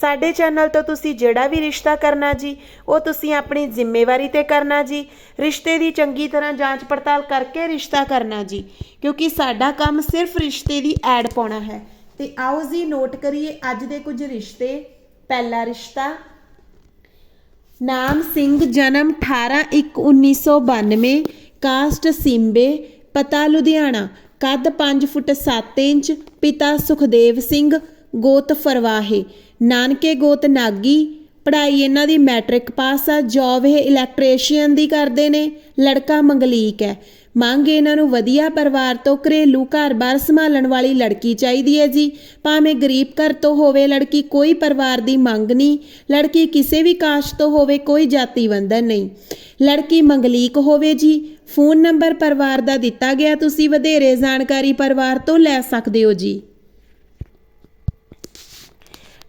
ਸਾਡੇ ਚੈਨਲ ਤੋਂ ਤੁਸੀਂ ਜਿਹੜਾ ਵੀ ਰਿਸ਼ਤਾ ਕਰਨਾ ਜੀ, ਉਹ ਤੁਸੀਂ ਆਪਣੀ ਜ਼ਿੰਮੇਵਾਰੀ ਤੇ ਕਰਨਾ ਜੀ। ਰਿਸ਼ਤੇ ਦੀ ਚੰਗੀ ਤਰ੍ਹਾਂ ਜਾਂਚ ਪੜਤਾਲ ਕਰਕੇ ਰਿਸ਼ਤਾ ਕਰਨਾ ਜੀ, ਕਿਉਂਕਿ ਸਾਡਾ ਕੰਮ ਸਿਰਫ ਰਿਸ਼ਤੇ ਦੀ ਐਡ ਪਾਉਣਾ ਹੈ। ਤੇ ਆਓ ਜੀ, ਨੋਟ ਕਰੀਏ ਅੱਜ ਦੇ ਕੁਝ ਰਿਸ਼ਤੇ। ਪਹਿਲਾ ਰਿਸ਼ਤਾ, ਨਾਮ ਸਿੰਘ, ਜਨਮ 18/1/1992 ਕਾਸਟ ਸਿੰਬੇ ਪਤਾ ਲੁਧਿਆਣਾ, ਕੱਦ 5 ਫੁੱਟ 7 ਇੰਚ, ਪਿਤਾ ਸੁਖਦੇਵ ਸਿੰਘ, ਗੋਤ ਫਰਵਾਹੇ। ਨਾਨਕੇ ਗੋਤ ਨਾਗੀ, ਪੜ੍ਹਾਈ ਇਹਨਾਂ ਦੀ ਮੈਟ੍ਰਿਕ ਪਾਸ ਆ ਜੌਬ ਇਹ ਇਲੈਕਟ੍ਰੀਸ਼ੀਅਨ ਦੀ ਕਰਦੇ ਨੇ, ਲੜਕਾ ਮੰਗਲੀਕ ਹੈ। ਮੰਗ ਇਹਨਾਂ ਨੂੰ ਵਧੀਆ ਪਰਿਵਾਰ ਤੋਂ ਘਰੇਲੂ ਘਰ-ਬਾਰ ਸੰਭਾਲਣ ਵਾਲੀ ਲੜਕੀ ਚਾਹੀਦੀ ਹੈ ਜੀ। ਭਾਵੇਂ ਗਰੀਬ ਘਰ ਤੋਂ ਹੋਵੇ, ਲੜਕੀ ਕੋਈ ਪਰਿਵਾਰ ਦੀ ਮੰਗ ਨਹੀਂ। ਲੜਕੀ ਕਿਸੇ ਵੀ ਕਾਸਟ ਤੋਂ ਹੋਵੇ, ਕੋਈ ਜਾਤੀ ਬੰਧਨ ਨਹੀਂ। ਲੜਕੀ ਮੰਗਲੀਕ ਹੋਵੇ ਜੀ। ਫੋਨ ਨੰਬਰ ਪਰਿਵਾਰ ਦਾ ਦਿੱਤਾ ਗਿਆ, ਤੁਸੀਂ ਵਧੇਰੇ ਜਾਣਕਾਰੀ ਪਰਿਵਾਰ ਤੋਂ ਲੈ ਸਕਦੇ ਹੋ ਜੀ।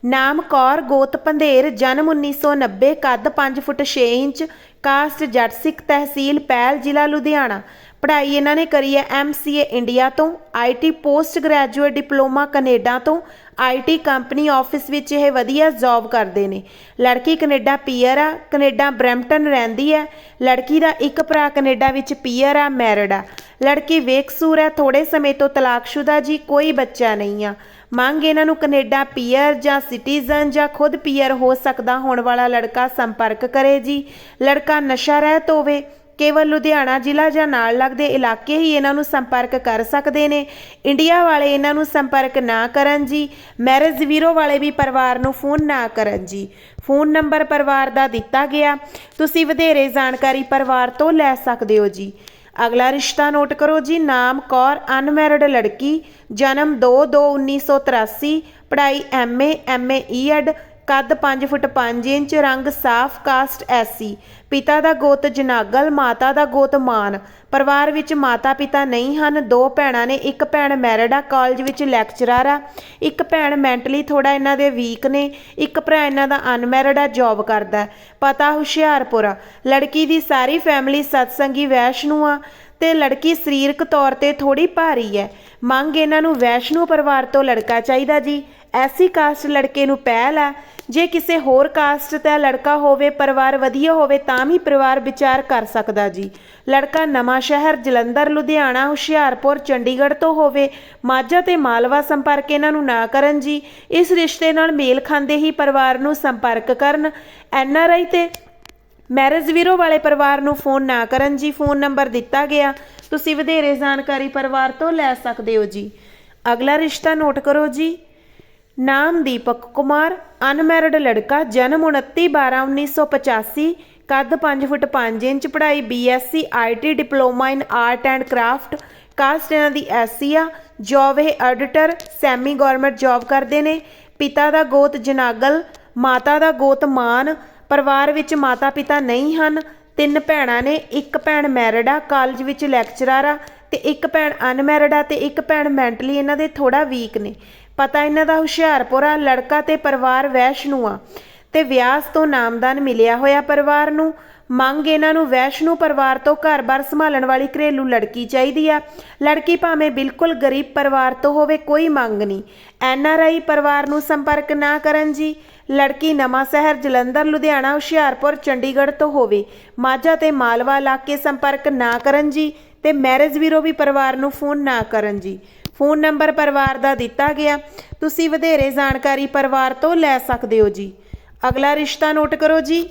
ਨਾਮ ਕੌਰ ਗੋਤ ਪੰਧੇਰ, ਜਨਮ 1990 ਕੱਦ 5 ਫੁੱਟ 6 ਇੰਚ, ਕਾਸਟ ਜੱਟ ਸਿੱਖ ਤਹਿਸੀਲ ਪੈਲ ਜ਼ਿਲ੍ਹਾ ਲੁਧਿਆਣਾ। ਪੜ੍ਹਾਈ ਇਹਨਾਂ ਨੇ ਕਰੀ ਹੈ ਐਮਸੀਏ ਇੰਡੀਆ ਤੋਂ IT post graduate diploma Canada ਤੋਂ। ਆਈਟੀ ਕੰਪਨੀ ਆਫਿਸ ਵਿੱਚ ਇਹ ਵਧੀਆ ਜੌਬ ਕਰਦੇ ਨੇ। ਲੜਕੀ ਕੈਨੇਡਾ ਪੀਅਰ ਆ, ਕੈਨੇਡਾ ਬਰੈਂਪਟਨ ਰਹਿੰਦੀ ਹੈ। ਲੜਕੀ ਦਾ ਇੱਕ ਭਰਾ ਕੈਨੇਡਾ ਵਿੱਚ ਪੀਅਰ ਆ, ਮੈਰਿਡ ਆ। ਲੜਕੀ ਵੇਕਸੂਰ ਹੈ ਥੋੜੇ ਸਮੇਂ ਤੋਂ ਤਲਾਕਸ਼ੁਦਾ ਜੀ, ਕੋਈ ਬੱਚਾ ਨਹੀਂ ਆ। ਮੰਗ ਇਹਨਾਂ ਨੂੰ ਕੈਨੇਡਾ ਪੀਅਰ ਜਾਂ ਸਿਟੀਜ਼ਨ ਜਾਂ ਖੁਦ ਪੀਅਰ ਹੋ ਸਕਦਾ ਹੋਣ ਵਾਲਾ ਲੜਕਾ ਸੰਪਰਕ ਕਰੇ ਜੀ। ਲੜਕਾ ਨਸ਼ਾ ਰਹਿਤ ਹੋਵੇ, ਕੇਵਲ ਲੁਧਿਆਣਾ ਜ਼ਿਲ੍ਹਾ ਜਾਂ ਨਾਲ ਲੱਗਦੇ ਇਲਾਕੇ ਹੀ ਇਹਨਾਂ ਨੂੰ ਸੰਪਰਕ ਕਰ ਸਕਦੇ ਨੇ। ਇੰਡੀਆ ਵਾਲੇ ਇਹਨਾਂ ਨੂੰ ਸੰਪਰਕ ਨਾ ਕਰਨ ਜੀ। ਮੈਰਿਜ ਵੀਰੋ ਵਾਲੇ ਵੀ ਪਰਿਵਾਰ ਨੂੰ ਫੋਨ ਨਾ ਕਰਨ ਜੀ। ਫੋਨ ਨੰਬਰ ਪਰਿਵਾਰ ਦਾ ਦਿੱਤਾ ਗਿਆ। ਤੁਸੀਂ ਵਧੇਰੇ ਜਾਣਕਾਰੀ ਪਰਿਵਾਰ ਤੋਂ ਲੈ ਸਕਦੇ ਹੋ ਜੀ। ਅਗਲਾ ਰਿਸ਼ਤਾ ਨੋਟ ਕਰੋ ਜੀ, ਨਾਮ ਕੌਰ, ਅਨਮੈਰਿਡ ਲੜਕੀ, ਜਨਮ 2/2/1983 ਪੜ੍ਹਾਈ ਐਮਏ ਐਮਏ ਈਐਡ ਕੱਦ 5 ਫੁੱਟ 5 ਇੰਚ, ਰੰਗ ਸਾਫ਼ ਕਾਸਟ ਐਸੀ। ਪਿਤਾ ਦਾ ਗੋਤ ਜਨਾਗਲ, ਮਾਤਾ ਦਾ ਗੋਤ ਮਾਨ। ਪਰਿਵਾਰ ਵਿੱਚ ਮਾਤਾ ਪਿਤਾ ਨਹੀਂ ਹਨ, ਦੋ ਭੈਣਾਂ ਨੇ, ਇੱਕ ਭੈਣ ਮੈਰਿਡ ਆ ਕਾਲਜ ਵਿੱਚ ਲੈਕਚਰਰ ਆ, ਇੱਕ ਭੈਣ ਮੈਂਟਲੀ ਥੋੜਾ ਇਹਨਾਂ ਦੇ ਵੀਕ ਨੇ, ਇੱਕ ਭਰਾ ਇਹਨਾਂ ਦਾ ਅਨਮੈਰਿਡ ਆ, ਜੌਬ ਕਰਦਾ ਪਤਾ ਹੁਸ਼ਿਆਰਪੁਰ ਆ। ਲੜਕੀ ਦੀ ਸਾਰੀ ਫੈਮਿਲੀ ਸਤਸੰਗੀ ਵੈਸ਼ਨੂ ਆ ਤੇ ਲੜਕੀ ਸਰੀਰਕ ਤੌਰ ਤੇ ਥੋੜੀ ਭਾਰੀ ਹੈ। ਮੰਗ ਇਹਨਾਂ ਨੂੰ ਵੈਸ਼ਨੂ ਪਰਿਵਾਰ ਤੋਂ ਲੜਕਾ ਚਾਹੀਦਾ ਜੀ। ਐਸੀ ਕਾਸਟ ਲੜਕੇ ਨੂੰ ਪਹਿਲ ਹੈ ਜੇ ਕਿਸੇ ਹੋਰ ਕਾਸਟ ਦਾ ਲੜਕਾ ਹੋਵੇ, ਪਰਿਵਾਰ ਵਧੀਆ ਹੋਵੇ, ਤਾਂ ਵੀ ਪਰਿਵਾਰ ਵਿਚਾਰ ਕਰ ਸਕਦਾ ਜੀ। ਲੜਕਾ ਨਵਾਂ ਸ਼ਹਿਰ, ਜਲੰਧਰ, ਲੁਧਿਆਣਾ, ਹੁਸ਼ਿਆਰਪੁਰ, ਚੰਡੀਗੜ੍ਹ ਤੋਂ ਹੋਵੇ, ਮਾਝਾ ਤੇ ਮਾਲਵਾ ਸੰਪਰਕ ਇਹਨਾਂ ਨੂੰ ਨਾ ਕਰਨ ਜੀ। ਇਸ ਰਿਸ਼ਤੇ ਨਾਲ ਮੇਲ ਖਾਂਦੇ ਹੀ ਪਰਿਵਾਰ ਨੂੰ ਸੰਪਰਕ ਕਰਨ। ਐੱਨ ਆਰ ਆਈ ਤੇ ਮੈਰਿਜ ਵੀਰੋ ਵਾਲੇ ਪਰਿਵਾਰ ਨੂੰ ਫੋਨ ਨਾ ਕਰਨ ਜੀ। ਫੋਨ ਨੰਬਰ ਦਿੱਤਾ ਗਿਆ। ਤੁਸੀਂ ਵਧੇਰੇ ਜਾਣਕਾਰੀ ਪਰਿਵਾਰ ਤੋਂ ਲੈ ਸਕਦੇ ਹੋ ਜੀ। ਅਗਲਾ ਰਿਸ਼ਤਾ ਨੋਟ ਕਰੋ ਜੀ। ਨਾਮ ਦੀਪਕ ਕੁਮਾਰ, ਅਨਮੈਰਿਡ ਲੜਕਾ, ਜਨਮ 29/12/1985 ਕੱਦ 5 ਫੁੱਟ 5 ਇੰਚ, ਪੜ੍ਹਾਈ BSc IT diploma in art and craft caste ਇਹਨਾਂ ਦੀ ਐਸਸੀ ਆ। ਜੌਬ ਇਹ ਆਡਿਟਰ ਸੈਮੀ ਗਵਰਨਮੈਂਟ ਜੌਬ ਕਰਦੇ ਨੇ। ਪਿਤਾ ਦਾ ਗੋਤ ਜਨਾਗਲ, ਮਾਤਾ ਦਾ ਗੋਤ ਮਾਨ, ਪਰਿਵਾਰ ਵਿੱਚ ਮਾਤਾ ਪਿਤਾ ਨਹੀਂ ਹਨ। ਤਿੰਨ ਭੈਣਾਂ ਨੇ, ਇੱਕ ਭੈਣ ਮੈਰਿਡ ਆ ਕਾਲਜ ਵਿੱਚ ਲੈਕਚਰਰ ਆ ਤੇ ਇੱਕ ਭੈਣ ਅਨਮੈਰਿਡ ਆ ਤੇ ਇੱਕ ਭੈਣ ਮੈਂਟਲੀ ਇਹਨਾਂ ਦੇ ਥੋੜਾ ਵੀਕ ਨੇ। ਪਤਾ ਇਹਨਾਂ ਦਾ ਹੁਸ਼ਿਆਰਪੁਰ ਆ, ਲੜਕਾ ਤੇ ਪਰਿਵਾਰ ਵੈਸ਼ਨੂ ਆ ਤੇ ਵਿਆਸ ਤੋਂ ਨਾਮਦਾਨ ਮਿਲਿਆ ਹੋਇਆ ਪਰਿਵਾਰ ਨੂੰ। ਮੰਗ ਇਹਨਾਂ ਨੂੰ ਵੈਸ਼ਨੂ ਪਰਿਵਾਰ ਤੋਂ ਘਰ-ਬਾਰ ਸੰਭਾਲਣ ਵਾਲੀ ਘਰੇਲੂ ਲੜਕੀ ਚਾਹੀਦੀ ਆ। ਲੜਕੀ ਭਾਵੇਂ ਬਿਲਕੁਲ ਗਰੀਬ ਪਰਿਵਾਰ ਤੋਂ ਹੋਵੇ, ਕੋਈ ਮੰਗ ਨਹੀਂ। ਐਨ ਆਰ ਆਈ ਪਰਿਵਾਰ ਨੂੰ ਸੰਪਰਕ ਨਾ ਕਰਨ ਜੀ। ਲੜਕੀ ਨਵਾਂ ਸ਼ਹਿਰ ਜਲੰਧਰ, ਲੁਧਿਆਣਾ, ਹੁਸ਼ਿਆਰਪੁਰ, ਚੰਡੀਗੜ੍ਹ ਤੋਂ ਹੋਵੇ। ਮਾਝਾ ਤੇ ਮਾਲਵਾ ਇਲਾਕੇ ਸੰਪਰਕ ਨਾ ਕਰਨ ਜੀ ਤੇ ਮੈਰਿਜ ਵੀਰੋ ਵੀ ਪਰਿਵਾਰ ਨੂੰ ਫੋਨ ਨਾ ਕਰਨ ਜੀ। ਫੋਨ ਨੰਬਰ ਪਰਿਵਾਰ ਦਾ ਦਿੱਤਾ ਗਿਆ। ਤੁਸੀਂ ਵਧੇਰੇ ਜਾਣਕਾਰੀ ਪਰਿਵਾਰ ਤੋਂ ਲੈ ਸਕਦੇ ਹੋ ਜੀ। ਅਗਲਾ ਰਿਸ਼ਤਾ ਨੋਟ ਕਰੋ ਜੀ।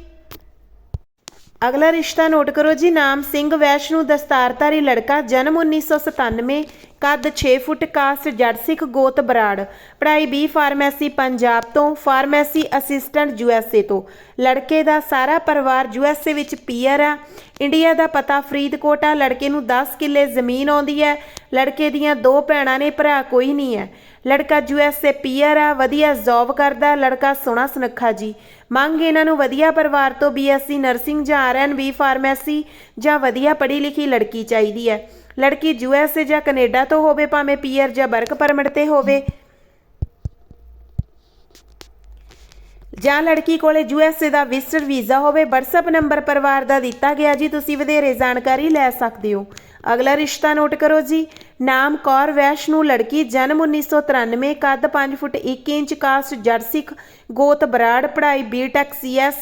ਅਗਲਾ ਰਿਸ਼ਤਾ ਨੋਟ ਕਰੋ ਜੀ। ਨਾਮ ਸਿੰਘ ਵੈਸ਼ਨੂ ਦਸਤਾਰਧਾਰੀ ਲੜਕਾ, ਜਨਮ 1997 ਕੱਦ 6 ਫੁੱਟ ਕਾਸਟ ਜੱਟ ਸਿੱਖ ਗੋਤ ਬਰਾੜ। ਪੜ੍ਹਾਈ ਬੀ ਫਾਰਮੇਸੀ ਪੰਜਾਬ ਤੋਂ, ਫਾਰਮੇਸੀ ਅਸਿਸਟੈਂਟ ਯੂਐਸਏ ਤੋਂ। ਲੜਕੇ ਦਾ ਸਾਰਾ ਪਰਿਵਾਰ ਯੂਐਸਏ ਵਿੱਚ ਪੀਅਰ ਆ। ਇੰਡੀਆ ਦਾ ਪਤਾ ਫਰੀਦਕੋਟ ਆ। ਲੜਕੇ ਨੂੰ 10 ਕਿੱਲੇ ਜ਼ਮੀਨ ਆਉਂਦੀ ਹੈ ਲੜਕੇ ਦੀਆਂ ਦੋ ਭੈਣਾਂ ਨੇ, ਭਰਾ ਕੋਈ ਨਹੀਂ ਹੈ ਲੜਕਾ ਯੂਐਸਏ ਪੀਅਰ ਆ, ਵਧੀਆ ਜੌਬ ਕਰਦਾ। ਲੜਕਾ ਸੋਹਣਾ ਸੁਨੱਖਾ ਜੀ। ਮੰਗ ਇਹਨਾਂ ਨੂੰ ਵਧੀਆ ਪਰਿਵਾਰ ਤੋਂ ਬੀਐਸਸੀ ਨਰਸਿੰਗ ਜਾਂ ਆਰਐਨਬੀ ਫਾਰਮੇਸੀ ਜਾਂ ਵਧੀਆ ਪੜ੍ਹੀ ਲਿਖੀ ਲੜਕੀ ਚਾਹੀਦੀ ਹੈ ਲੜਕੀ ਯੂਐਸਏ ਜਾਂ ਕੈਨੇਡਾ ਤੋਂ ਹੋਵੇ, ਭਾਵੇਂ ਪੀਆਰ ਜਾਂ ਵਰਕ ਪਰਮਿਟ ਤੇ ਹੋਵੇ। ਜਾਂ ਲੜਕੀ ਕੋਲੇ ਯੂਐਸਏ ਦਾ ਵਿਜ਼ਟਰ ਵੀਜ਼ਾ ਹੋਵੇ WhatsApp ਨੰਬਰ ਪਰਿਵਾਰ ਦਾ ਦਿੱਤਾ ਗਿਆ ਜੀ, ਤੁਸੀਂ ਵਧੇਰੇ ਜਾਣਕਾਰੀ ਲੈ ਸਕਦੇ ਹੋ। ਅਗਲਾ ਰਿਸ਼ਤਾ ਨੋਟ ਕਰੋ ਜੀ। ਨਾਮ ਕੌਰ ਵੈਸ਼ਨੂ ਲੜਕੀ ਜਨਮ 1993 ਕੱਦ 5 ਫੁੱਟ 1 ਇੰਚ, ਕਾਸਟ ਜਰਸਿਕ ਗੋਤ ਬਰਾੜ, ਪੜ੍ਹਾਈ ਬੀਟੈਕ ਸੀਐਸ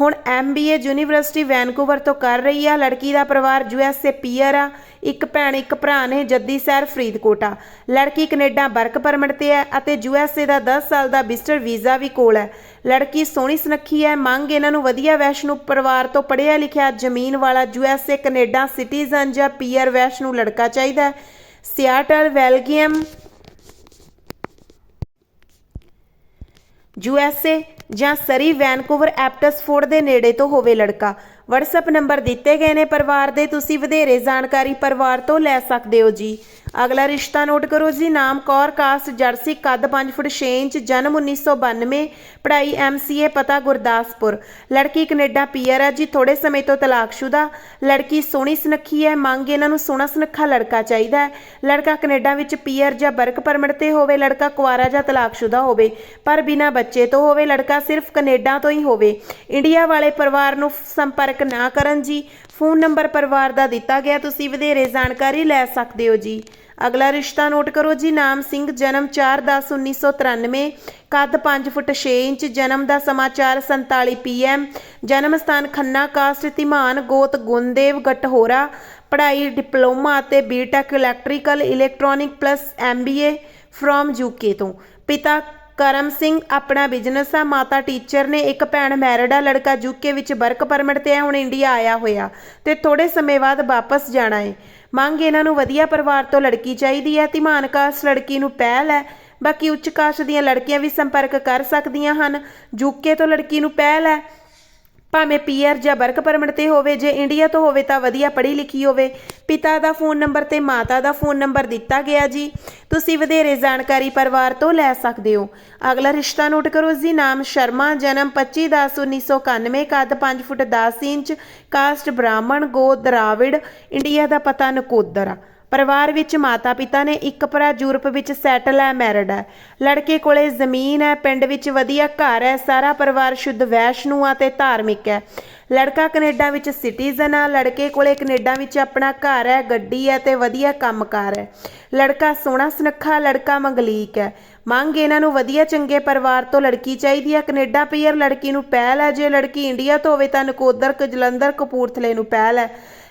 ਹੁਣ ਐਮਬੀਏ ਯੂਨੀਵਰਸਿਟੀ ਵੈਨਕੂਵਰ ਤੋਂ ਕਰ ਰਹੀ ਆ। ਲੜਕੀ ਦਾ ਪਰਿਵਾਰ ਯੂਐਸਏ ਪੀਅਰ ਆ। ਇੱਕ ਭੈਣ, ਇੱਕ ਭਰਾ ਨੇ ਜੱਦੀ ਸ਼ਹਿਰ ਫਰੀਦਕੋਟ ਆ। ਲੜਕੀ ਕੈਨੇਡਾ ਵਰਕ ਪਰਮਿਟ ਤੇ ਹੈ ਅਤੇ ਯੂਐਸਏ ਦਾ 10 ਸਾਲ ਦਾ ਵਿਜ਼ਟਰ ਵੀਜ਼ਾ ਵੀ ਕੋਲ ਹੈ ਲੜਕੀ ਸੋਹਣੀ ਸੁਨੱਖੀ ਹੈ ਮੰਗ ਇਹਨਾਂ ਨੂੰ ਵਧੀਆ ਵੈਸ਼ਨੂ ਪਰਿਵਾਰ ਤੋਂ ਪੜ੍ਹਿਆ ਲਿਖਿਆ ਜ਼ਮੀਨ ਵਾਲਾ ਯੂਐਸਏ ਕੈਨੇਡਾ ਸਿਟੀਜ਼ਨ ਜਾਂ ਪੀਅਰ ਵੈਸ਼ਨੂ ਲੜਕਾ ਚਾਹੀਦਾ ਹੈ। ਸਿਆਟਲ ਵੈਲਗੀਅਮ ਯੂਐਸਏ ਜਾਂ ਸਰੀ ਵੈਨਕੂਵਰ ਐਪਟਸਫੋਰਡ ਦੇ ਨੇੜੇ ਤੋਂ ਹੋਵੇ ਲੜਕਾ। WhatsApp ਨੰਬਰ ਦਿੱਤੇ ਗਏ ਨੇ ਪਰਿਵਾਰ ਦੇ, ਤੁਸੀਂ ਵਧੇਰੇ ਜਾਣਕਾਰੀ ਪਰਿਵਾਰ ਤੋਂ ਲੈ ਸਕਦੇ ਹੋ ਜੀ। ਅਗਲਾ ਰਿਸ਼ਤਾ ਨੋਟ ਕਰੋ ਜੀ, ਨਾਮ ਕੌਰ, ਕਾਸਟ, ਜਰਸੀ, ਕੱਦ 5 ਫੁੱਟ 6 ਇੰਚ, ਜਨਮ 1992 ਪੜ੍ਹਾਈ MCA ਪਤਾ ਗੁਰਦਾਸਪੁਰ। ਲੜਕੀ ਕੈਨੇਡਾ ਪੀਆਰ ਹੈ ਜੀ ਥੋੜੇ ਸਮੇਂ ਤੋਂ ਤਲਾਕਸ਼ੁਦਾ। ਲੜਕੀ ਸੋਹਣੀ ਸੁਨੱਖੀ ਹੈ, ਮੰਗ ਇਹਨਾਂ ਨੂੰ ਸੋਹਣਾ ਸੁਨੱਖਾ ਲੜਕਾ ਚਾਹੀਦਾ ਹੈ। ਲੜਕਾ ਕੈਨੇਡਾ ਵਿੱਚ ਪੀਆਰ ਜਾਂ ਵਰਕ ਪਰਮਿਟ ਤੇ ਹੋਵੇ, ਲੜਕਾ ਕੁਆਰਾ ਜਾਂ ਤਲਾਕਸ਼ੁਦਾ ਹੋਵੇ, ਪਰ ਬਿਨਾਂ ਬੱਚੇ ਤੋਂ ਹੋਵੇ, ਲੜਕਾ ਸਿਰਫ ਕੈਨੇਡਾ ਤੋਂ ਹੀ ਹੋਵੇ। ਇੰਡੀਆ ਵਾਲੇ ਪਰਿਵਾਰ ਨੂੰ ਸੰਪਰਕ ਨਾ ਕਰਨ ਜੀ। ਫੋਨ ਨੰਬਰ ਪਰਿਵਾਰ ਦਾ ਦਿੱਤਾ ਗਿਆ, ਤੁਸੀਂ ਵਧੇਰੇ ਜਾਣਕਾਰੀ ਲੈ ਸਕਦੇ ਹੋ ਜੀ। ਅਗਲਾ ਰਿਸ਼ਤਾ ਨੋਟ ਕਰੋ ਜੀ, ਨਾਮ ਸਿੰਘ, ਜਨਮ 4/10/1993 ਕੱਦ 5 ਫੁੱਟ 6 ਇੰਚ, ਜਨਮ ਦਾ ਸਮਾਚਾਰ 47 ਪੀਐਮ ਜਨਮ ਸਥਾਨ ਖੰਨਾ ਕਾਸਟ, ਧੀਮਾਨ, ਗੋਤ ਗੁੰਦੇਵ ਗਟਹੋਰਾ ਪੜ੍ਹਾਈ, ਡਿਪਲੋਮਾ ਅਤੇ BTech electrical electronic plus MBA from UK ਤੋਂ। ਪਿਤਾ ਕਰਮ ਸਿੰਘ ਆਪਣਾ ਬਿਜ਼ਨਸ ਆ, ਮਾਤਾ ਟੀਚਰ ਨੇ ਇੱਕ ਭੈਣ ਮੈਰਿਡ ਆ, ਲੜਕਾ ਯੂਕੇ ਵਿੱਚ ਵਰਕ ਪਰਮਿਟ ਤੇ ਹੈ ਹੁਣ ਇੰਡੀਆ ਆਇਆ ਹੋਇਆ ਤੇ ਥੋੜੇ ਸਮੇਂ ਬਾਅਦ ਵਾਪਸ ਜਾਣਾ ਹੈ। ਮੰਗ ਇਹਨਾਂ ਨੂੰ ਵਧੀਆ ਪਰਿਵਾਰ ਤੋਂ ਲੜਕੀ ਚਾਹੀਦੀ ਹੈ, ਧੀਮਾਨ ਕਾਸ਼ ਲੜਕੀ ਨੂੰ ਪਹਿਲ ਹੈ। ਬਾਕੀ ਉੱਚ ਕਾਸਟ ਦੀਆਂ ਲੜਕੀਆਂ ਵੀ ਸੰਪਰਕ ਕਰ ਸਕਦੀਆਂ ਹਨ। ਯੂਕੇ ਤੋਂ ਲੜਕੀ ਨੂੰ ਪਹਿਲ ਹੈ। ਭਾਵੇਂ ਪੀਆਰ ਜਾਂ ਵਰਕ ਪਰਮਿਟ ਤੇ ਹੋਵੇ, ਜੇ ਇੰਡੀਆ ਤੋਂ ਹੋਵੇ ਤਾਂ ਵਧੀਆ ਪੜ੍ਹੀ ਲਿਖੀ ਹੋਵੇ। ਪਿਤਾ ਦਾ ਫੋਨ ਨੰਬਰ ਤੇ ਮਾਤਾ ਦਾ ਫੋਨ ਨੰਬਰ ਦਿੱਤਾ ਗਿਆ ਜੀ। ਤੁਸੀਂ ਵਧੇਰੇ ਜਾਣਕਾਰੀ ਪਰਿਵਾਰ ਤੋਂ ਲੈ ਸਕਦੇ ਹੋ। ਅਗਲਾ ਰਿਸ਼ਤਾ ਨੋਟ ਕਰੋ ਜੀ, ਨਾਮ ਸ਼ਰਮਾ, ਜਨਮ 25/10/1991 ਕੱਦ 5 ਫੁੱਟ 10 ਇੰਚ, ਕਾਸਟ ਬ੍ਰਾਹਮਣ ਗੋ ਦਰਾਵਿੜ, ਇੰਡੀਆ ਦਾ ਪਤਾ ਨਕੋਦਰ ਆ। ਪਰਿਵਾਰ ਵਿੱਚ ਮਾਤਾ ਪਿਤਾ ਨੇ ਇੱਕ ਭਰਾ ਯੂਰਪ ਵਿੱਚ ਸੈਟਲ ਹੈ, ਮੈਰਿਡ ਹੈ। ਲੜਕੇ ਕੋਲੇ ਜ਼ਮੀਨ ਹੈ, ਪਿੰਡ ਵਿੱਚ ਵਧੀਆ ਘਰ ਹੈ, ਸਾਰਾ ਪਰਿਵਾਰ ਸ਼ੁੱਧ ਵੈਸ਼ਨੂ ਆ ਤੇ ਧਾਰਮਿਕ ਹੈ। ਲੜਕਾ ਕੈਨੇਡਾ ਵਿੱਚ ਸਿਟੀਜ਼ਨ ਆ, ਲੜਕੇ ਕੋਲੇ ਕੈਨੇਡਾ ਵਿੱਚ ਆਪਣਾ ਘਰ ਹੈ, ਗੱਡੀ ਹੈ ਤੇ ਵਧੀਆ ਕੰਮਕਾਰ ਹੈ। ਲੜਕਾ ਸੋਹਣਾ ਸੁਨੱਖਾ, ਲੜਕਾ ਮੰਗਲੀਕ ਹੈ। ਮੰਗ ਇਹਨਾਂ ਨੂੰ ਵਧੀਆ ਚੰਗੇ ਪਰਿਵਾਰ ਤੋਂ ਲੜਕੀ ਚਾਹੀਦੀ ਹੈ। ਕੈਨੇਡਾ ਪੀਅਰ ਲੜਕੀ ਨੂੰ ਪਹਿਲ ਹੈ, ਜੇ ਲੜਕੀ ਇੰਡੀਆ ਤੋਂ ਹੋਵੇ ਤਾਂ ਨਕੋਦਰ ਜਲੰਧਰ ਕਪੂਰਥਲੇ ਨੂੰ ਪਹਿਲ ਹੈ।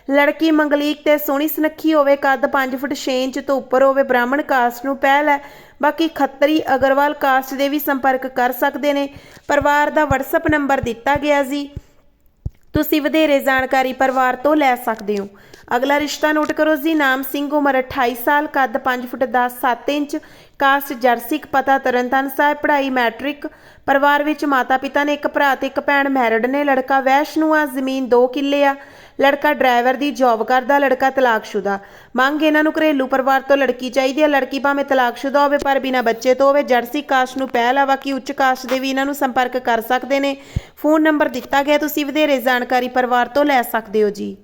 ਲੜਕੀ ਮੰਗਲੀਕ ਤੇ ਸੋਹਣੀ ਸੁਨੱਖੀ ਹੋਵੇ, ਕੱਦ 5 ਫੁੱਟ 6 ਇੰਚ ਤੋਂ ਉੱਪਰ ਹੋਵੇ, ਬ੍ਰਾਹਮਣ ਕਾਸਟ ਨੂੰ ਪਹਿਲ ਹੈ। ਬਾਕੀ ਖੱਤਰੀ ਅਗਰਵਾਲ ਕਾਸਟ ਦੇ ਵੀ ਸੰਪਰਕ ਕਰ ਸਕਦੇ ਨੇ। ਪਰਿਵਾਰ ਦਾ WhatsApp ਨੰਬਰ ਦਿੱਤਾ ਗਿਆ ਜੀ ਤੁਸੀਂ ਵਧੇਰੇ ਜਾਣਕਾਰੀ ਪਰਿਵਾਰ ਤੋਂ ਲੈ ਸਕਦੇ ਹੋ। ਅਗਲਾ ਰਿਸ਼ਤਾ ਨੋਟ ਕਰੋ ਜੀ। ਨਾਮ ਸਿੰਘ, ਉਮਰ 28 ਸਾਲ, ਕੱਦ 5 ਫੁੱਟ 10 7 ਇੰਚ, ਕਾਸਟ ਜਰਸਿਕ ਪਤਾ ਤਰਨਤਨ ਸਾਹਿਬ, ਪੜ੍ਹਾਈ ਮੈਟ੍ਰਿਕ ਪਰਿਵਾਰ ਵਿੱਚ ਮਾਤਾ ਪਿਤਾ ਨੇ ਇੱਕ ਭਰਾ ਤੇ ਇੱਕ ਭੈਣ ਮੈਰਿਡ ਨੇ। ਲੜਕਾ ਵੈਸ਼ਨੂ ਆ, ਜ਼ਮੀਨ 2 ਕਿੱਲੇ ਆ। ਲੜਕਾ ਡਰਾਈਵਰ ਦੀ ਜੌਬ ਕਰਦਾ, ਲੜਕਾ ਤਲਾਕਸ਼ੁਦਾ। ਮੰਗ ਇਹਨਾਂ ਨੂੰ ਘਰੇਲੂ ਪਰਿਵਾਰ ਤੋਂ ਲੜਕੀ ਚਾਹੀਦੀ ਹੈ ਲੜਕੀ ਭਾਵੇਂ ਤਲਾਕਸ਼ੁਦਾ ਹੋਵੇ, ਪਰ ਬਿਨਾਂ ਬੱਚੇ ਤੋਂ ਹੋਵੇ ਜਰਸੀ ਕਾਸਟ ਨੂੰ ਪਹਿਲ ਆ। ਬਾਕੀ ਉੱਚ ਕਾਸਟ ਦੇ ਵੀ ਇਹਨਾਂ ਨੂੰ ਸੰਪਰਕ ਕਰ ਸਕਦੇ ਨੇ। ਫੋਨ ਨੰਬਰ ਦਿੱਤਾ ਗਿਆ, ਤੁਸੀਂ ਵਧੇਰੇ ਜਾਣਕਾਰੀ ਪਰਿਵਾਰ ਤੋਂ ਲੈ ਸਕਦੇ ਹੋ ਜੀ।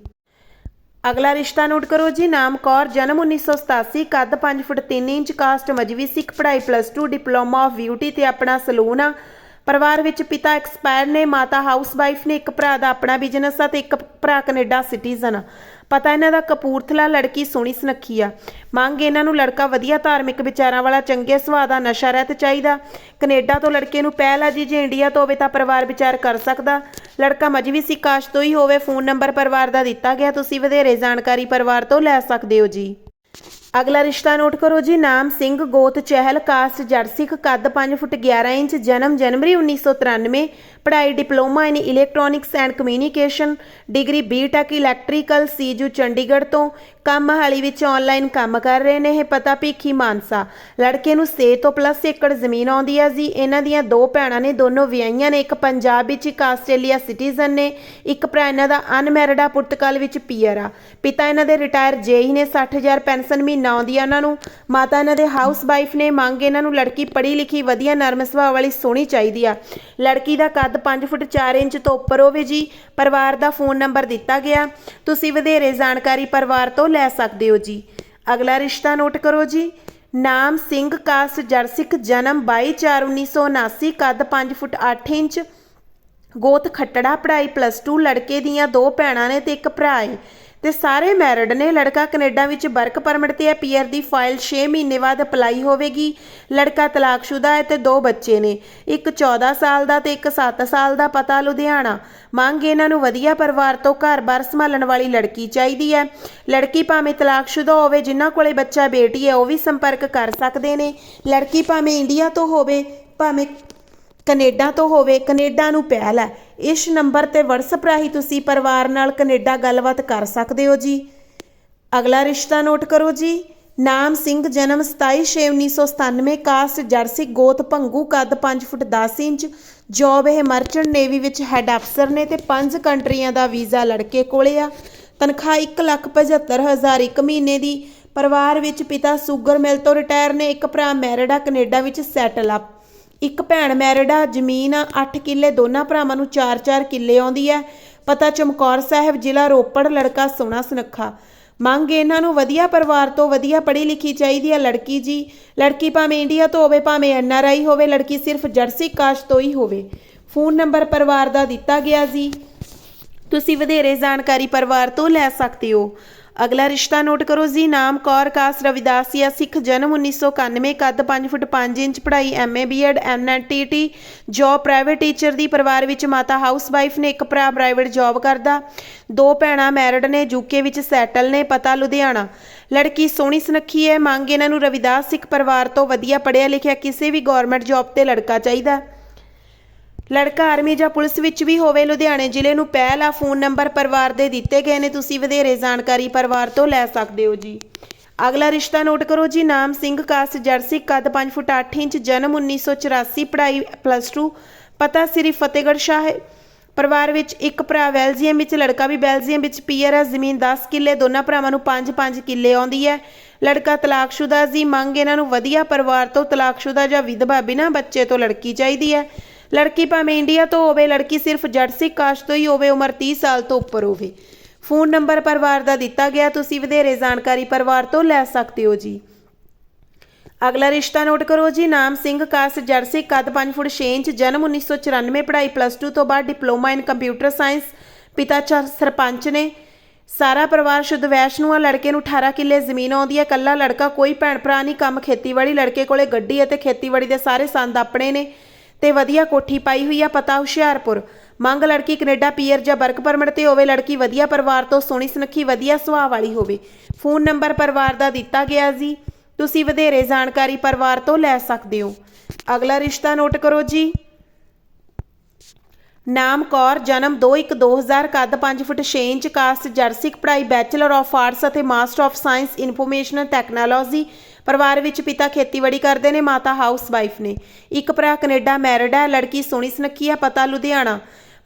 ਅਗਲਾ ਰਿਸ਼ਤਾ ਨੋਟ ਕਰੋ ਜੀ। ਨਾਮ ਕੌਰ, ਜਨਮ 1987 ਕੱਦ 5 ਫੁੱਟ 3 ਇੰਚ, ਕਾਸਟ ਮਜਵੀ ਸਿੱਖ ਪੜ੍ਹਾਈ ਪਲੱਸ 2 ਡਿਪਲੋਮਾ ਆਫ ਬਿਊਟੀ ਤੇ ਆਪਣਾ ਸਲੂਨ ਆ। ਪਰਿਵਾਰ ਵਿੱਚ ਪਿਤਾ ਐਕਸਪਾਇਰ ਨੇ, ਮਾਤਾ ਹਾਊਸਵਾਈਫ ਨੇ, ਇੱਕ ਭਰਾ ਦਾ ਆਪਣਾ ਬਿਜ਼ਨਸ ਆ ਤੇ ਇੱਕ ਭਰਾ ਕੈਨੇਡਾ ਸਿਟੀਜ਼ਨ ਆ। ਪਤਾ ਇਹਨਾਂ ਦਾ ਕਪੂਰਥਲਾ ਲੜਕੀ ਸੋਹਣੀ ਸੁਨੱਖੀ ਆ। ਮੰਗ ਇਹਨਾਂ ਨੂੰ ਲੜਕਾ ਵਧੀਆ ਧਾਰਮਿਕ ਵਿਚਾਰਾਂ ਵਾਲਾ, ਚੰਗੇ ਸੁਭਾਅ ਦਾ ਨਸ਼ਾ ਰਹਿਤ ਚਾਹੀਦਾ। ਕੈਨੇਡਾ ਤੋਂ ਲੜਕੇ ਨੂੰ ਪਹਿਲ ਆ ਜੀ, ਜੇ ਇੰਡੀਆ ਤੋਂ ਹੋਵੇ ਤਾਂ ਪਰਿਵਾਰ ਵਿਚਾਰ ਕਰ ਸਕਦਾ। ਲੜਕਾ ਮਜਵੀ ਸੀ, ਕਾਸ਼ ਤੋਂ ਹੀ ਹੋਵੇ, ਫੋਨ ਨੰਬਰ ਪਰਿਵਾਰ ਦਾ ਦਿੱਤਾ ਗਿਆ। ਤੁਸੀਂ ਵਧੇਰੇ ਜਾਣਕਾਰੀ ਪਰਿਵਾਰ ਤੋਂ ਲੈ ਸਕਦੇ ਹੋ ਜੀ। ਅਗਲਾ ਰਿਸ਼ਤਾ ਨੋਟ ਕਰੋ ਜੀ। ਨਾਮ ਸਿੰਘ, ਗੋਤ, ਚਹਿਲ, ਕਾਸਟ ਜੱਟ ਸਿੱਖ ਕੱਦ 5 ਫੁੱਟ 11 ਇੰਚ, ਜਨਮ ਜਨਵਰੀ 1993 ਪੜ੍ਹਾਈ, diploma in electronics and communication degree BTech electrical ਸੀਜੂ Chandigarh ਤੋਂ। ਕੰਮ ਹਾਲੀ ਵਿੱਚ ਆਨਲਾਈਨ ਕੰਮ ਕਰ ਰਹੇ ਨੇ ਇਹ ਪਤਾ ਭੀਖੀ ਮਾਨਸਾ। ਲੜਕੇ ਨੂੰ 6 ਤੋਂ ਪਲੱਸ ਏਕੜ ਜ਼ਮੀਨ ਆਉਂਦੀ ਆ ਜੀ। ਇਹਨਾਂ ਦੀਆਂ ਦੋ ਭੈਣਾਂ ਨੇ, ਦੋਨੋਂ ਵਿਆਹੀਆਂ ਨੇ। ਇੱਕ ਪੰਜਾਬ ਵਿੱਚ, ਇੱਕ ਆਸਟ੍ਰੇਲੀਆ ਸਿਟੀਜ਼ਨ ਨੇ। ਇੱਕ ਭਰਾ ਇਹਨਾਂ ਦਾ ਅਨਮੈਰਿਡ ਆ, ਪੁਰਤਗਾਲ ਵਿੱਚ ਪੀਆਰ ਆ। ਪਿਤਾ ਇਹਨਾਂ ਦੇ ਰਿਟਾਇਰ ਜੇਈ ਨੇ 60000 ਪੈਨਸ਼ਨ ਮਹੀਨਾ ਆਉਂਦੀ ਆ ਉਹਨਾਂ ਨੂੰ। ਮਾਤਾ ਇਹਨਾਂ ਦੇ ਹਾਊਸ ਵਾਈਫ ਨੇ ਮੰਗ ਇਹਨਾਂ ਨੂੰ ਲੜਕੀ ਪੜ੍ਹੀ ਲਿਖੀ, ਵਧੀਆ ਨਰਮ ਸੁਭਾਅ ਵਾਲੀ ਸੋਹਣੀ ਚਾਹੀਦੀ ਆ। ਲੜਕੀ ਦਾ ਕੱਦ 5 ਫੁੱਟ 4 ਇੰਚ ਤੋਂ ਉੱਪਰ ਹੋਵੇ ਜੀ, ਪਰਿਵਾਰ ਦਾ ਫੋਨ ਨੰਬਰ ਦਿੱਤਾ ਗਿਆ। ਤੁਸੀਂ ਵਧੇਰੇ ਜਾਣਕਾਰੀ ਪਰਿਵਾਰ ਤੋਂ ਲੈ ਸਕਦੇ ਹੋ ਜੀ। ਅਗਲਾ ਰਿਸ਼ਤਾ ਨੋਟ ਕਰੋ ਜੀ। ਨਾਮ ਸਿੰਘ ਕਾਸਟ ਜਰਸਿਕ ਜਨਮ 22/4/1979 ਕੱਦ 5 ਫੁੱਟ 8 ਇੰਚ, ਗੋਤ ਖੱਟੜਾ, ਪੜ੍ਹਾਈ ਪਲੱਸ 2 ਲੜਕੇ ਦੀਆਂ ਦੋ ਭੈਣਾਂ ਨੇ ਤੇ ਇੱਕ ਭਰਾ ਹੈ ਤੇ ਸਾਰੇ ਮੈਰਿਡ ਨੇ ਲੜਕਾ ਕੈਨੇਡਾ ਵਿੱਚ ਵਰਕ ਪਰਮਿਟ ਤੇ ਹੈ ਪੀਆਰ ਦੀ ਫਾਈਲ 6 ਮਹੀਨੇ ਬਾਅਦ ਅਪਲਾਈ ਹੋਵੇਗੀ। ਲੜਕਾ ਤਲਾਕਸ਼ੁਦਾ ਹੈ ਤੇ ਦੋ ਬੱਚੇ ਨੇ। ਇੱਕ 14 ਸਾਲ ਦਾ ਤੇ ਇੱਕ 7 ਸਾਲ ਦਾ ਪਤਾ ਲੁਧਿਆਣਾ। ਮੰਗ ਇਹਨਾਂ ਨੂੰ ਵਧੀਆ ਪਰਿਵਾਰ ਤੋਂ ਘਰ-ਬਾਰ ਸੰਭਾਲਣ ਵਾਲੀ ਲੜਕੀ ਚਾਹੀਦੀ ਹੈ। ਲੜਕੀ ਭਾਵੇਂ ਤਲਾਕਸ਼ੁਦਾ ਹੋਵੇ, ਜਿਨ੍ਹਾਂ ਕੋਲੇ ਬੱਚਾ ਬੇਟੀ ਹੈ, ਉਹ ਵੀ ਸੰਪਰਕ ਕਰ ਸਕਦੇ ਨੇ। ਲੜਕੀ ਭਾਵੇਂ ਇੰਡੀਆ ਤੋਂ ਹੋਵੇ, ਭਾਵੇਂ ਕੈਨੇਡਾ ਤੋਂ ਹੋਵੇ ਕੈਨੇਡਾ ਨੂੰ ਪਹਿਲ ਹੈ। ਇਸ ਨੰਬਰ ਤੇ WhatsApp ਰਾਹੀਂ ਤੁਸੀਂ ਪਰਿਵਾਰ ਨਾਲ ਕੈਨੇਡਾ ਗੱਲਬਾਤ ਕਰ ਸਕਦੇ ਹੋ ਜੀ। ਅਗਲਾ ਰਿਸ਼ਤਾ ਨੋਟ ਕਰੋ ਜੀ। ਨਾਮ ਸਿੰਘ ਜਨਮ 27/6/1997 ਕਾਸਟ ਜਰਸੀ ਗੋਤ ਭੰਗੂ ਕੱਦ 5 ਫੁੱਟ 10 ਇੰਚ ਜੌਬ ਇਹ ਮਰਚੈਂਟ ਨੇਵੀ ਵਿੱਚ ਹੈੱਡ ਅਫਸਰ ਨੇ ਤੇ ਪੰਜ ਕੰਟਰੀਆਂ ਦਾ ਵੀਜ਼ਾ ਲੜਕੇ ਕੋਲੇ ਆ। ਤਨਖਾਹ 1,75,000 ਇੱਕ ਮਹੀਨੇ ਦੀ। ਪਰਿਵਾਰ ਵਿੱਚ ਪਿਤਾ ਸ਼ੂਗਰ ਮਿਲ ਤੋਂ ਰਿਟਾਇਰ ਨੇ ਇੱਕ ਭਰਾ ਮੈਰਿਡਾ ਆ ਕੈਨੇਡਾ ਵਿੱਚ ਸੈਟਲ ਅਪ। ਇੱਕ ਭੈਣ ਮੈਰਿਡ ਆ, ਜ਼ਮੀਨ ਆ 8 ਕਿੱਲੇ, ਦੋਨਾਂ ਭਰਾਵਾਂ ਨੂੰ 4-4 ਕਿੱਲੇ ਆਉਂਦੀ ਹੈ ਪਤਾ ਚਮਕੌਰ ਸਾਹਿਬ, ਜ਼ਿਲ੍ਹਾ ਰੋਪੜ, ਲੜਕਾ ਸੋਹਣਾ ਸੁਨੱਖਾ। ਮੰਗ ਇਹਨਾਂ ਨੂੰ ਵਧੀਆ ਪਰਿਵਾਰ ਤੋਂ ਵਧੀਆ ਪੜ੍ਹੀ ਲਿਖੀ ਚਾਹੀਦੀ ਹੈ ਲੜਕੀ ਜੀ। ਲੜਕੀ ਭਾਵੇਂ ਇੰਡੀਆ ਤੋਂ ਹੋਵੇ, ਭਾਵੇਂ ਐਨ ਆਰ ਆਈ ਹੋਵੇ, ਲੜਕੀ ਸਿਰਫ ਜਰਸੀ ਕਾਸ਼ ਤੋਂ ਹੀ ਹੋਵੇ। ਫੋਨ ਨੰਬਰ ਪਰਿਵਾਰ ਦਾ ਦਿੱਤਾ ਗਿਆ ਜੀ। ਤੁਸੀਂ ਵਧੇਰੇ ਜਾਣਕਾਰੀ ਪਰਿਵਾਰ ਤੋਂ ਲੈ ਸਕਦੇ ਹੋ। ਅਗਲਾ ਰਿਸ਼ਤਾ ਨੋਟ ਕਰੋ ਜੀ, ਨਾਮ ਕੌਰ ਕਾਸ ਰਵਿਦਾਸੀਆ ਸਿੱਖ ਜਨਮ 1991 ਕੱਦ 5 ਫੁੱਟ 5 ਇੰਚ, ਪੜ੍ਹਾਈ MA BEd NNTT job private teacher ਦੀ ਪਰਿਵਾਰ ਵਿੱਚ ਮਾਤਾ ਹਾਊਸ ਵਾਈਫ ਨੇ ਇੱਕ ਭਰਾ ਪ੍ਰਾਈਵੇਟ ਜੋਬ ਕਰਦਾ। ਦੋ ਭੈਣਾਂ ਮੈਰਿਡ ਨੇ ਯੂਕੇ ਵਿੱਚ ਸੈਟਲ ਨੇ, ਪਤਾ ਲੁਧਿਆਣਾ। ਲੜਕੀ ਸੋਹਣੀ ਸੁਨੱਖੀ ਹੈ, ਮੰਗ ਇਹਨਾਂ ਨੂੰ ਰਵਿਦਾਸ ਸਿੱਖ ਪਰਿਵਾਰ ਤੋਂ ਵਧੀਆ ਪੜ੍ਹਿਆ ਲਿਖਿਆ ਕਿਸੇ ਵੀ ਗਵਰਨਮੈਂਟ ਜੋਬ ਤੇ ਲੜਕਾ ਚਾਹੀਦਾ। ਲੜਕਾ ਆਰਮੀ ਜਾਂ ਪੁਲਿਸ ਵਿੱਚ ਵੀ ਹੋਵੇ, ਲੁਧਿਆਣੇ ਜ਼ਿਲ੍ਹੇ ਨੂੰ ਪਹਿਲਾ ਫੋਨ ਨੰਬਰ ਪਰਿਵਾਰ ਦੇ ਦਿੱਤੇ ਗਏ ਨੇ। ਤੁਸੀਂ ਵਧੇਰੇ ਜਾਣਕਾਰੀ ਪਰਿਵਾਰ ਤੋਂ ਲੈ ਸਕਦੇ ਹੋ ਜੀ। ਅਗਲਾ ਰਿਸ਼ਤਾ ਨੋਟ ਕਰੋ ਜੀ। ਨਾਮ ਸਿੰਘ ਕਾਸ, ਜਰਸੀ ਕੱਦ 5 ਫੁੱਟ 8 ਇੰਚ, ਜਨਮ 1984 ਪੜ੍ਹਾਈ ਪਲੱਸ 2 ਪਤਾ ਸ੍ਰੀ ਫਤਿਹਗੜ੍ਹ ਸ਼ਾਹ ਹੈ। ਪਰਿਵਾਰ ਵਿੱਚ ਇੱਕ ਭਰਾ ਬੈਲਜੀਅਮ ਵਿੱਚ, ਲੜਕਾ ਵੀ ਬੈਲਜੀਅਮ ਵਿੱਚ ਪੀਅਰ ਹੈ। ਜ਼ਮੀਨ 10 ਕਿੱਲੇ, ਦੋਨਾਂ ਭਰਾਵਾਂ ਨੂੰ 5-5 ਕਿੱਲੇ ਆਉਂਦੀ ਹੈ। ਲੜਕਾ ਤਲਾਕਸ਼ੁਦਾ ਜੀ। ਮੰਗ ਇਹਨਾਂ ਨੂੰ ਵਧੀਆ ਪਰਿਵਾਰ ਤੋਂ ਤਲਾਕਸ਼ੁਦਾ ਜਾਂ ਵਿਧਵਾ ਬਿਨਾਂ ਬੱਚੇ ਤੋਂ ਲੜਕੀ ਚਾਹੀਦੀ ਹੈ। ਲੜਕੀ ਭਾਵੇਂ ਇੰਡੀਆ ਤੋਂ ਹੋਵੇ, ਲੜਕੀ ਸਿਰਫ ਜਰਸੀ ਕਾਸਟ ਤੋਂ ਹੀ ਹੋਵੇ, ਉਮਰ 30 ਸਾਲ ਤੋਂ ਉੱਪਰ ਹੋਵੇ। ਫੋਨ ਨੰਬਰ ਪਰਿਵਾਰ ਦਾ ਦਿੱਤਾ ਗਿਆ, ਤੁਸੀਂ ਵਧੇਰੇ ਜਾਣਕਾਰੀ ਪਰਿਵਾਰ ਤੋਂ ਲੈ ਸਕਦੇ ਹੋ ਜੀ। ਅਗਲਾ ਰਿਸ਼ਤਾ ਨੋਟ ਕਰੋ ਜੀ, ਨਾਮ ਸਿੰਘ, ਕਾਸ ਜਰਸੀ ਕੱਦ 5 ਫੁੱਟ 6 ਇੰਚ, ਜਨਮ 1994 ਪੜ੍ਹਾਈ ਪਲੱਸ 2 ਤੋਂ ਬਾਅਦ ਡਿਪਲੋਮਾ ਇਨ ਕੰਪਿਊਟਰ ਸਾਇੰਸ। ਪਿਤਾ ਚ ਸਰਪੰਚ ਨੇ। ਸਾਰਾ ਪਰਿਵਾਰ ਸ਼ੁੱਧ ਵੈਸ਼ਨੂ ਆ ਲੜਕੇ ਨੂੰ 18 ਕਿੱਲੇ ਜ਼ਮੀਨ ਆਉਂਦੀ ਹੈ ਕੱਲਾ ਲੜਕਾ, ਕੋਈ ਭੈਣ ਭਰਾ ਨਹੀਂ, ਕੰਮ ਖੇਤੀਬਾੜੀ, ਲੜਕੇ ਕੋਲੇ ਗੱਡੀ ਅਤੇ ਖੇਤੀਬਾੜੀ ਦੇ ਸਾਰੇ ਸੰਦ ਆਪਣੇ ਨੇ। ਤੇ ਵਧੀਆ ਕੋਠੀ ਪਾਈ ਹੋਈ ਆ ਪਤਾ ਹੁਸ਼ਿਆਰਪੁਰ। ਮੰਗ ਲੜਕੀ ਕੈਨੇਡਾ ਪੀਅਰ ਜਾਂ ਵਰਕ ਪਰਮਿਟ ਤੇ ਹੋਵੇ, ਲੜਕੀ ਵਧੀਆ ਪਰਿਵਾਰ ਤੋਂ ਸੋਹਣੀ ਸੁਨੱਖੀ, ਵਧੀਆ ਸੁਭਾਅ ਵਾਲੀ ਹੋਵੇ। ਫੋਨ ਨੰਬਰ ਪਰਿਵਾਰ ਦਾ ਦਿੱਤਾ ਗਿਆ ਜੀ। ਤੁਸੀਂ ਵਧੇਰੇ ਜਾਣਕਾਰੀ ਪਰਿਵਾਰ ਤੋਂ ਲੈ ਸਕਦੇ ਹੋ। ਅਗਲਾ ਰਿਸ਼ਤਾ ਨੋਟ ਕਰੋ ਜੀ। ਨਾਮ ਕੌਰ, ਜਨਮ 21/2000 ਕੱਦ 5 ਫੁੱਟ 6 ਇੰਚ, ਕਾਸਟ ਜਰਸਿਕ ਪੜ੍ਹਾਈ, ਬੈਚਲਰ ਆਫ ਆਰਟਸ ਅਤੇ master of science, information technology. ਪਰਿਵਾਰ ਵਿੱਚ ਪਿਤਾ ਖੇਤੀਬਾੜੀ ਕਰਦੇ ਨੇ, ਮਾਤਾ ਹਾਊਸ ਵਾਈਫ ਨੇ। ਇੱਕ ਭਰਾ ਕੈਨੇਡਾ ਮੈਰਿਡ ਹੈ ਲੜਕੀ ਸੋਹਣੀ ਸੁਨੱਖੀ ਹੈ ਪਤਾ ਲੁਧਿਆਣਾ।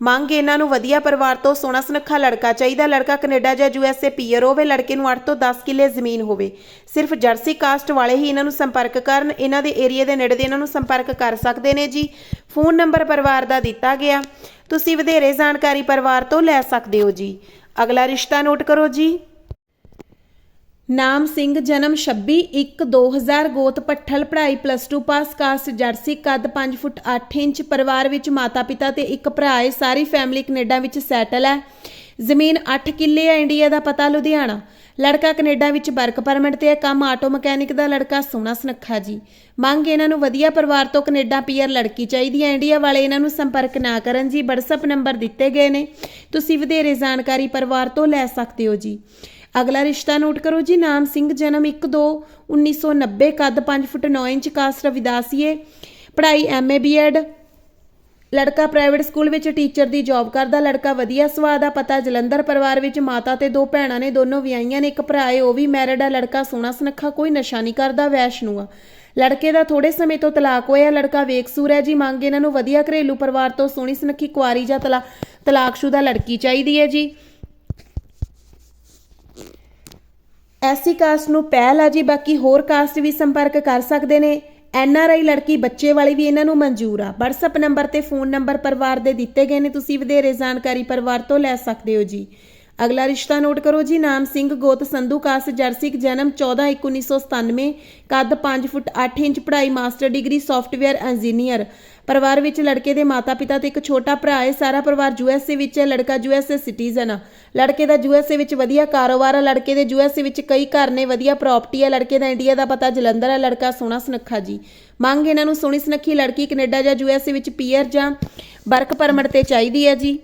ਮੰਗ ਇਹਨਾਂ ਨੂੰ ਵਧੀਆ ਪਰਿਵਾਰ ਤੋਂ ਸੋਹਣਾ ਸੁਨੱਖਾ ਲੜਕਾ ਚਾਹੀਦਾ। ਲੜਕਾ ਕੈਨੇਡਾ ਜਾਂ ਯੂਐਸਏ ਪੀਅਰ ਹੋਵੇ, ਲੜਕੇ ਨੂੰ 8 ਤੋਂ 10 ਕਿੱਲੇ ਜ਼ਮੀਨ ਹੋਵੇ। ਸਿਰਫ ਜਰਸੀ ਕਾਸਟ ਵਾਲੇ ਹੀ ਇਹਨਾਂ ਨੂੰ ਸੰਪਰਕ ਕਰਨ, ਇਹਨਾਂ ਦੇ ਏਰੀਆ ਦੇ ਨੇੜੇ ਦੇ ਇਹਨਾਂ ਨੂੰ ਸੰਪਰਕ ਕਰ ਸਕਦੇ ਨੇ ਜੀ। ਫੋਨ ਨੰਬਰ ਪਰਿਵਾਰ ਦਾ ਦਿੱਤਾ ਗਿਆ। ਤੁਸੀਂ ਵਧੇਰੇ ਜਾਣਕਾਰੀ ਪਰਿਵਾਰ ਤੋਂ ਲੈ ਸਕਦੇ ਹੋ ਜੀ। ਅਗਲਾ ਰਿਸ਼ਤਾ ਨੋਟ ਕਰੋ ਜੀ। ਨਾਮ ਸਿੰਘ, ਜਨਮ 26/1/2000 ਗੋਤ, ਪੱਠਲ ਪੜ੍ਹਾਈ ਪਲੱਸ 2 ਪਾਸ ਕਾਸਟ ਜਰਸੀ ਕੱਦ 5 ਫੁੱਟ 8 ਇੰਚ, ਪਰਿਵਾਰ ਵਿੱਚ ਮਾਤਾ ਪਿਤਾ ਤੇ ਇੱਕ ਭਰਾ ਹੈ, ਸਾਰੀ ਫੈਮਿਲੀ ਕੈਨੇਡਾ ਵਿੱਚ ਸੈਟਲ ਹੈ। ਜ਼ਮੀਨ 8 ਕਿੱਲੇ ਹੈ ਇੰਡੀਆ ਦਾ ਪਤਾ, ਲੁਧਿਆਣਾ। ਲੜਕਾ ਕੈਨੇਡਾ ਵਿੱਚ ਵਰਕ ਪਰਮਿਟ ਤੇ ਹੈ, ਕੰਮ ਆਟੋ ਮਕੈਨਿਕ ਦਾ ਲੜਕਾ ਸੋਹਣਾ ਸੁਨੱਖਾ ਜੀ। ਮੰਗ ਇਹਨਾਂ ਨੂੰ ਵਧੀਆ ਪਰਿਵਾਰ ਤੋਂ ਕੈਨੇਡਾ ਪੀਅਰ ਲੜਕੀ ਚਾਹੀਦੀ ਹੈ, ਇੰਡੀਆ ਵਾਲੇ ਇਹਨਾਂ ਨੂੰ ਸੰਪਰਕ ਨਾ ਕਰਨ ਜੀ, WhatsApp ਨੰਬਰ ਦਿੱਤੇ ਗਏ ਨੇ। ਤੁਸੀਂ ਵਧੇਰੇ ਜਾਣਕਾਰੀ ਪਰਿਵਾਰ ਤੋਂ ਲੈ ਸਕਦੇ ਹੋ ਜੀ। ਅਗਲਾ ਰਿਸ਼ਤਾ ਨੋਟ ਕਰੋ ਜੀ, ਨਾਮ ਸਿੰਘ, ਜਨਮ 1 2 1990 ਕੱਦ 5 ਫੁੱਟ 9 ਇੰਚ, ਕਾਸਟ ਰਵਿਦਾਸੀਏ, ਪੜ੍ਹਾਈ ਐਮਏ ਬੀਐਡ ਲੜਕਾ ਪ੍ਰਾਈਵੇਟ ਸਕੂਲ ਵਿੱਚ ਟੀਚਰ ਦੀ ਜੌਬ ਕਰਦਾ, ਲੜਕਾ ਵਧੀਆ ਸੁਭਾਅ ਦਾ, ਪਤਾ ਜਲੰਧਰ ਪਰਿਵਾਰ ਵਿੱਚ ਮਾਤਾ ਤੇ ਦੋ ਭੈਣਾਂ ਨੇ, ਦੋਨੋਂ ਵਿਆਹੀਆਂ ਨੇ, ਇੱਕ ਭਰਾ ਏ, ਉਹ ਵੀ ਮੈਰਿਡ ਆ, ਲੜਕਾ ਸੋਹਣਾ ਸੁਨੱਖਾ, ਕੋਈ ਨਸ਼ਾ ਨਹੀਂ ਕਰਦਾ, ਵੈਸ਼ਨੂ ਆ। ਲੜਕੇ ਦਾ ਥੋੜੇ ਸਮੇਂ ਤੋਂ ਤਲਾਕ ਹੋਇਆ, ਲੜਕਾ ਵੇਕਸੂਰ ਹੈ ਜੀ, ਮੰਗ ਇਹਨਾਂ ਨੂੰ ਵਧੀਆ ਘਰੇਲੂ ਪਰਿਵਾਰ ਤੋਂ ਸੋਹਣੀ ਸੁਨੱਖੀ ਕੁਆਰੀ ਜਾਂ ਤਲਾ, ਤਲਾਕਸ਼ੁਦਾ ਲੜਕੀ ਚਾਹੀਦੀ ਹੈ ਜੀ। ਐਸਸੀ ਕਾਸਟ ਨੂੰ ਪਹਿਲ ਆ ਜੀ, ਬਾਕੀ ਹੋਰ ਕਾਸਟ ਵੀ ਸੰਪਰਕ ਕਰ ਸਕਦੇ ਨੇ। ਐਨ ਆਰ ਆਈ ਲੜਕੀ ਬੱਚੇ ਵਾਲੀ ਵੀ ਇਹਨਾਂ ਨੂੰ ਮਨਜ਼ੂਰ ਆ। WhatsApp ਨੰਬਰ ਤੇ ਫੋਨ ਨੰਬਰ ਪਰਿਵਾਰ ਦੇ ਦਿੱਤੇ ਗਏ ਨੇ, ਤੁਸੀਂ ਵਧੇਰੇ ਜਾਣਕਾਰੀ ਪਰਿਵਾਰ ਤੋਂ ਲੈ ਸਕਦੇ ਹੋ ਜੀ। ਅਗਲਾ ਰਿਸ਼ਤਾ ਨੋਟ ਕਰੋ ਜੀ, ਨਾਮ ਸਿੰਘ, ਗੋਤ ਸੰਧੂ, ਕਾਸਟ ਜਰਸਿਕ ਜਨਮ 14/1997 ਕੱਦ 5 ਫੁੱਟ 8 ਇੰਚ, ਪੜ੍ਹਾਈ ਮਾਸਟਰ ਡਿਗਰੀ ਸੌਫਟਵੇਅਰ ਇੰਜੀਨੀਅਰ ਪਰਿਵਾਰ ਵਿੱਚ ਲੜਕੇ ਦੇ ਮਾਤਾ-ਪਿਤਾ ਤੇ ਇੱਕ ਛੋਟਾ ਭਰਾ ਹੈ। ਸਾਰਾ ਪਰਿਵਾਰ ਯੂਐਸਏ ਵਿੱਚ ਹੈ। ਲੜਕਾ ਯੂਐਸਏ ਸਿਟੀਜ਼ਨ ਆ। ਲੜਕੇ ਦਾ ਯੂਐਸਏ ਵਿੱਚ ਵਧੀਆ ਕਾਰੋਬਾਰ ਆ। ਲੜਕੇ ਦੇ ਯੂਐਸਏ ਵਿੱਚ ਕਈ ਘਰ ਨੇ, ਵਧੀਆ ਪ੍ਰਾਪਰਟੀ ਆ। ਲੜਕੇ ਦਾ ਇੰਡੀਆ ਦਾ ਪਤਾ ਜਲੰਧਰ ਆ। ਲੜਕਾ ਸੋਹਣਾ ਸੁਨੱਖਾ ਜੀ। ਮੰਗ ਇਹਨਾਂ ਨੂੰ ਸੋਹਣੀ ਸੁਨੱਖੀ ਲੜਕੀ ਕੈਨੇਡਾ ਜਾਂ ਯੂਐਸਏ ਵਿੱਚ ਪੀਅਰ ਜਾਂ ਵਰਕ ਪਰਮਿਟ ਤੇ ਚਾਹੀਦੀ ਹੈ ਜੀ।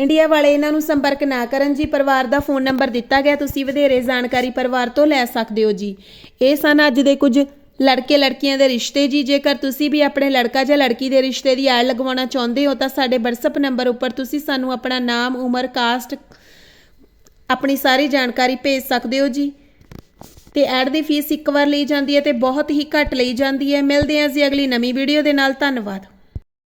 ਇੰਡੀਆ ਵਾਲੇ ਇਹਨਾਂ ਨੂੰ ਸੰਪਰਕ ਨਾ ਕਰਨ ਜੀ। ਪਰਿਵਾਰ ਦਾ ਫੋਨ ਨੰਬਰ ਦਿੱਤਾ ਗਿਆ। ਤੁਸੀਂ ਵਧੇਰੇ ਜਾਣਕਾਰੀ ਪਰਿਵਾਰ ਤੋਂ ਲੈ ਸਕਦੇ ਹੋ ਜੀ। ਇਹ ਸਨ ਅੱਜ ਦੇ ਕੁਝ ਲੜਕੇ ਲੜਕੀਆਂ ਦੇ ਰਿਸ਼ਤੇ ਜੀ, ਜੇਕਰ ਤੁਸੀਂ ਵੀ ਆਪਣੇ ਲੜਕਾ ਜਾਂ ਲੜਕੀ ਦੇ ਰਿਸ਼ਤੇ ਦੀ ਐਡ ਲਗਵਾਉਣਾ ਚਾਹੁੰਦੇ ਹੋ, ਤਾਂ ਸਾਡੇ WhatsApp ਨੰਬਰ ਉੱਪਰ ਤੁਸੀਂ ਸਾਨੂੰ ਆਪਣਾ ਨਾਮ, ਉਮਰ ਕਾਸਟ ਆਪਣੀ ਸਾਰੀ ਜਾਣਕਾਰੀ ਭੇਜ ਸਕਦੇ ਹੋ ਜੀ। ਤੇ ਐਡ ਦੀ ਫੀਸ ਇੱਕ ਵਾਰ ਲਈ ਜਾਂਦੀ ਹੈ ਤੇ ਬਹੁਤ ਹੀ ਘੱਟ ਲਈ ਜਾਂਦੀ ਹੈ। ਮਿਲਦੇ ਹਾਂ ਜੀ ਅਗਲੀ ਨਵੀਂ ਵੀਡੀਓ ਦੇ ਨਾਲ। ਧੰਨਵਾਦ।